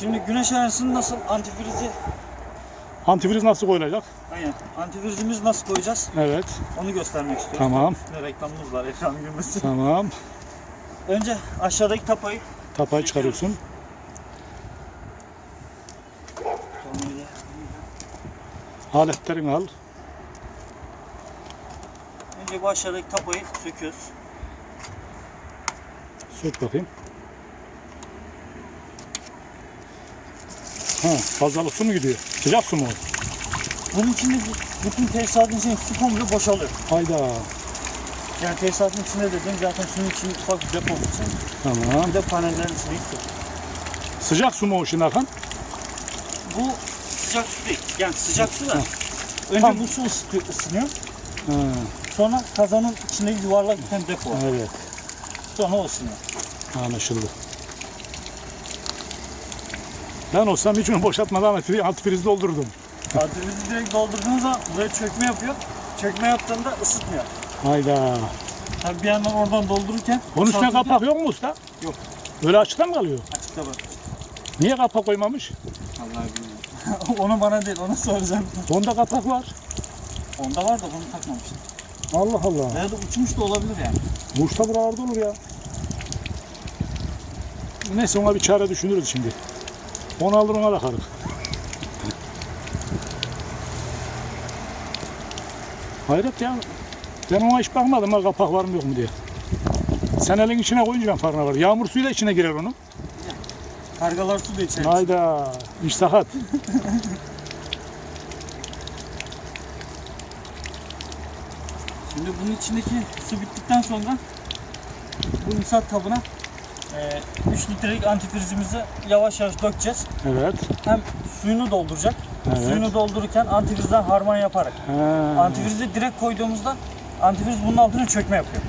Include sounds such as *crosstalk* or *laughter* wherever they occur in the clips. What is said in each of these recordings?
Şimdi güneş enerjisini nasıl antifrizi Antifriz nasıl koyulacak? aynen antifrizimiz nasıl koyacağız Evet. onu göstermek istiyorum. Tamam. Üstünde reklamımız var ekran girmesi. Tamam. Önce aşağıdaki tapayı Tapayı çıkarıyorsun. tornavida Aletlerini al. Önce bu aşağıdaki tapayı söküyoruz. Sök bakayım. Ha, fazlalık su mu gidiyor? Sıcak su mu? Bunun içinde bütün tesisatın içinde su komple boşalıyor. Hayda. Yani tesisatın içinde dediğim zaten şunun için ufak bir depo için. Tamam. Bir de panellerin içinde su. Sıcak su mu o şimdi Hakan? Bu sıcak su değil. Yani sıcak su da. Önce Tamam. bu su ısıtıyor, ısınıyor. Ha, Sonra kazanın içinde yuvarlak bir tane depo var. evet. Sonra o ısınıyor. Anlaşıldı. Ben olsam hiç onu boşaltmadan antifri- antifriz doldururdum. Antifrizi direkt doldurduğunuz zaman buraya çökme yapıyor. Çökme yaptığında ısıtmıyor. Hayda. Tabii bir yandan oradan doldururken Onun üstüne kapak yok mu usta? Yok. Öyle açıkta mı kalıyor? Açıkta bak. Niye kapak koymamış? Vallahi bilmiyorum. *laughs* onu bana değil, onu soracağım. Onda kapak var. Onda var da bunu takmamıştım. Allah Allah. Veya da uçmuş da olabilir yani. Muşta buralarda olur ya. Neyse ona bir çare düşünürüz şimdi. Onu alır ona bakarız. Hayret ya. Ben ona hiç bakmadım ha kapak var mı yok mu diye. Sen elin içine koyunca ben farkına var. Yağmur suyu da içine girer onun. Kargalar su da içer. Hayda. İş sakat. Şimdi bunun içindeki su bittikten sonra bu imsat kabına 3 litrelik antifrizimizi yavaş yavaş dökeceğiz. Evet. Hem suyunu dolduracak. Evet. Suyunu doldururken antifrizden harman yaparak. Ha. Antifrizi direkt koyduğumuzda antifriz bunun altına çökme yapıyor.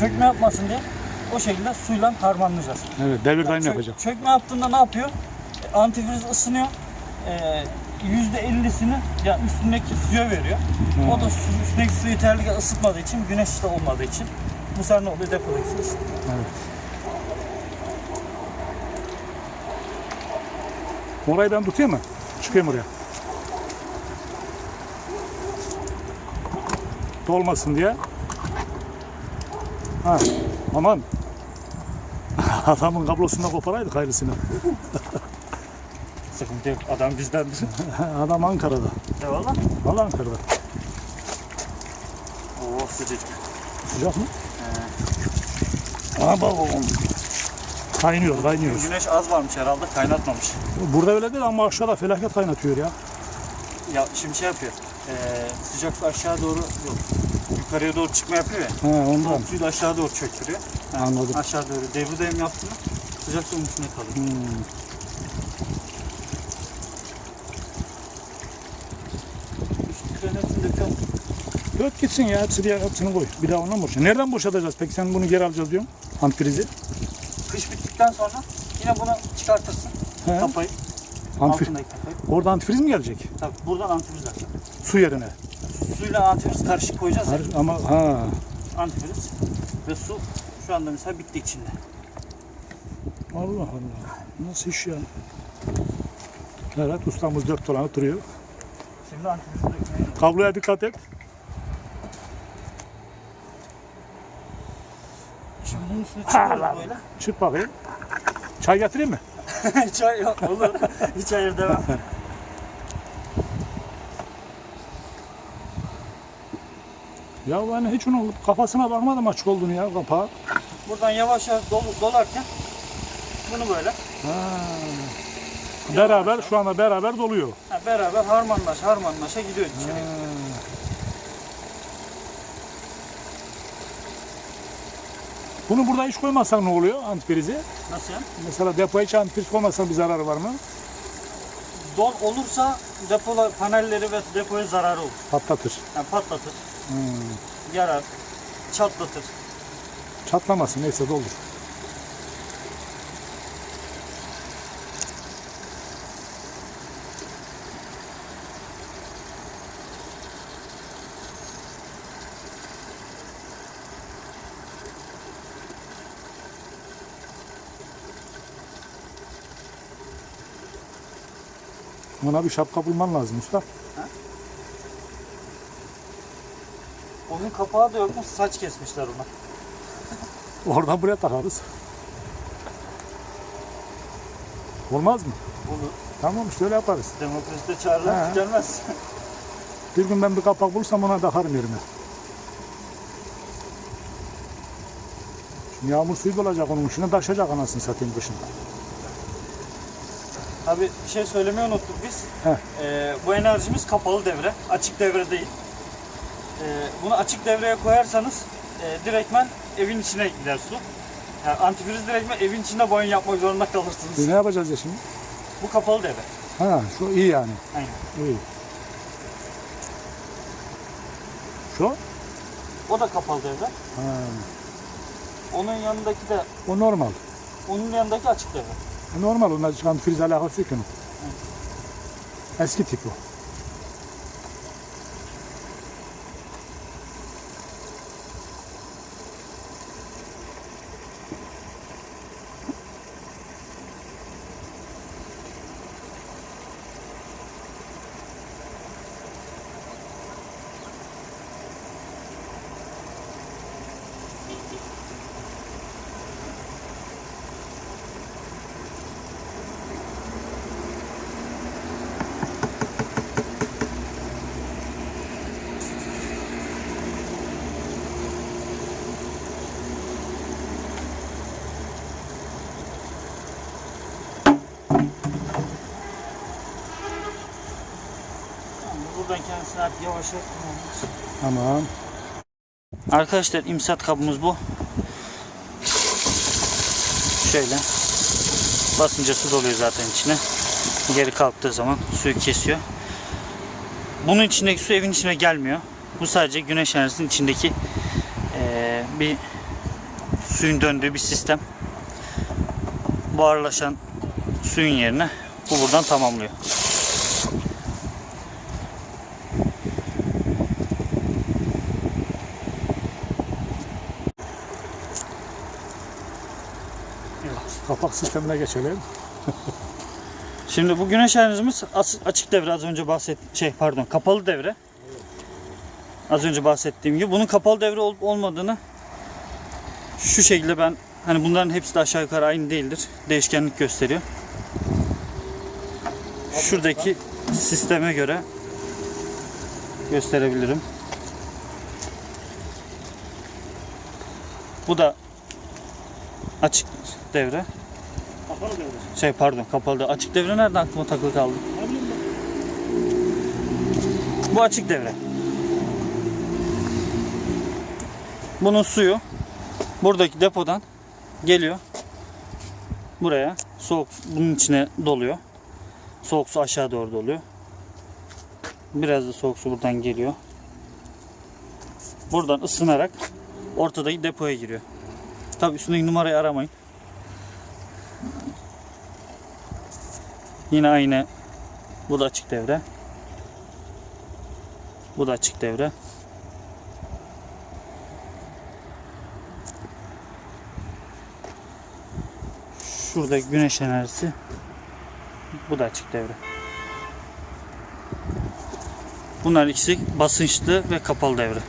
Çökme yapmasın diye o şekilde suyla harmanlayacağız. Evet. Devir daim Çö- yapacak. Çökme yaptığında ne yapıyor? E, Antifriz ısınıyor. Ee, %50'sini yani üstündeki suya veriyor. O da su, üstündeki su yeterli ısıtmadığı için, güneş de olmadığı için bu sefer ne oluyor? Depodaki su ısıtıyor. Orayı ben tutayım mı? Çıkayım oraya. Dolmasın diye. Ha, aman. *laughs* Adamın kablosundan koparaydık hayırlısını. *laughs* Sıkıntı yok. Adam bizdendir. *laughs* Adam Ankara'da. Eyvallah. Valla Ankara'da. Oo sıcak. Sıcak mı? Aa bak oğlum. Kaynıyor, kaynıyor. Güneş az varmış herhalde. Kaynatmamış. Burada öyle değil ama aşağıda felaket kaynatıyor ya. Ya şimdi şey yapıyor. Ee, sıcak su aşağı doğru yok. Yukarıya doğru çıkma yapıyor ya. He ondan. Soğuk suyu da aşağı doğru çöktürüyor. Yani Anladım. Aşağı doğru devir daim yaptı mı sıcak suyun içinde kalıyor. Hmm. Hepsini. Dört gitsin ya hepsi diye hepsini koy. Bir daha ondan boşa. Nereden boşaltacağız peki sen bunu geri alacağız diyorsun? Antifrizi. Bittikten sonra yine bunu çıkartırsın. He. Kafayı, Antif altındaki kafayı. Orada antifriz mi gelecek? Tabii buradan antifriz akacak. Su yerine. Suyla antifriz karışık koyacağız ya. Har- Ama ha. Antifriz ve su şu anda mesela bitti içinde. Allah Allah. Nasıl iş ya? Evet ustamız dört dolanıp duruyor. Şimdi antifriz dökmeye Kabloya dikkat et. Şimdi bunun üstüne çıkıyoruz böyle. Çık bakayım. Çay getireyim mi? *laughs* Hayır yok olur. Hiç hayır demem. Ya ben hiç onun kafasına bakmadım açık olduğunu ya kapağı. Buradan yavaş yavaş dolu, dolarken bunu böyle Ha. Beraber şu anda beraber doluyor. ha, beraber harmanlaş harmanlaşa gidiyor içeri. Bunu burada hiç koymazsan ne oluyor antifrizi? Nasıl yani? Mesela depoya hiç antifriz koymazsan bir zararı var mı? Don olursa depola panelleri ve depoya zararı olur. Patlatır. Yani patlatır, yarar, çatlatır. Çatlamasın neyse doldur. Buna bir şapka bulman lazım usta. Onun kapağı da yokmuş saç kesmişler ona. *laughs* Oradan buraya takarız. Olmaz mı? Bunu Tamam işte öyle yaparız. demokraside çağırırlar He. gelmez. *laughs* Bir gün ben bir kapak bulursam ona takarım yerine. Şimdi yağmur suyu dolacak onun içine taşacak anasını satayım kışın. Abi bir şey söylemeyi unuttuk biz. Ee, bu enerjimiz kapalı devre, açık devre değil. Ee, bunu açık devreye koyarsanız e, direktmen evin içine gider su. Yani antifriz direktmen evin içinde boyun yapmak zorunda kalırsınız. ne yapacağız ya şimdi? Bu kapalı devre. Ha şu iyi yani. Aynen. İyi. Şu? O da kapalı devre. Ha, Onun yanındaki de, o normal. onun yanındaki açık devre. Normal. Onunla çıkan friz alakası yok. Eski tip o. kendisini artık yavaş yavaş Tamam. Arkadaşlar imsat kabımız bu. Şöyle. Basınca su doluyor zaten içine. Geri kalktığı zaman suyu kesiyor. Bunun içindeki su evin içine gelmiyor. Bu sadece güneş enerjisinin içindeki eee, bir suyun döndüğü bir sistem. Buharlaşan suyun yerine bu buradan tamamlıyor. Kapak sistemine geçelim. Şimdi bu güneş enerjimiz açık devre az önce bahset şey pardon kapalı devre. Az önce bahsettiğim gibi bunun kapalı devre olup olmadığını şu şekilde ben hani bunların hepsi de aşağı yukarı aynı değildir. Değişkenlik gösteriyor. Şuradaki sisteme göre gösterebilirim. Bu da açık devre. Kapalı devre. Şey pardon kapalı devre. Açık devre nerede aklıma takılı kaldı? Bu açık devre. Bunun suyu buradaki depodan geliyor. Buraya soğuk bunun içine doluyor. Soğuk su aşağı doğru doluyor. Biraz da soğuk su buradan geliyor. Buradan ısınarak ortadaki depoya giriyor. Tabi üstündeki numarayı aramayın. Yine aynı bu da açık devre. Bu da açık devre. Şurada güneş enerjisi. Bu da açık devre. Bunlar ikisi basınçlı ve kapalı devre.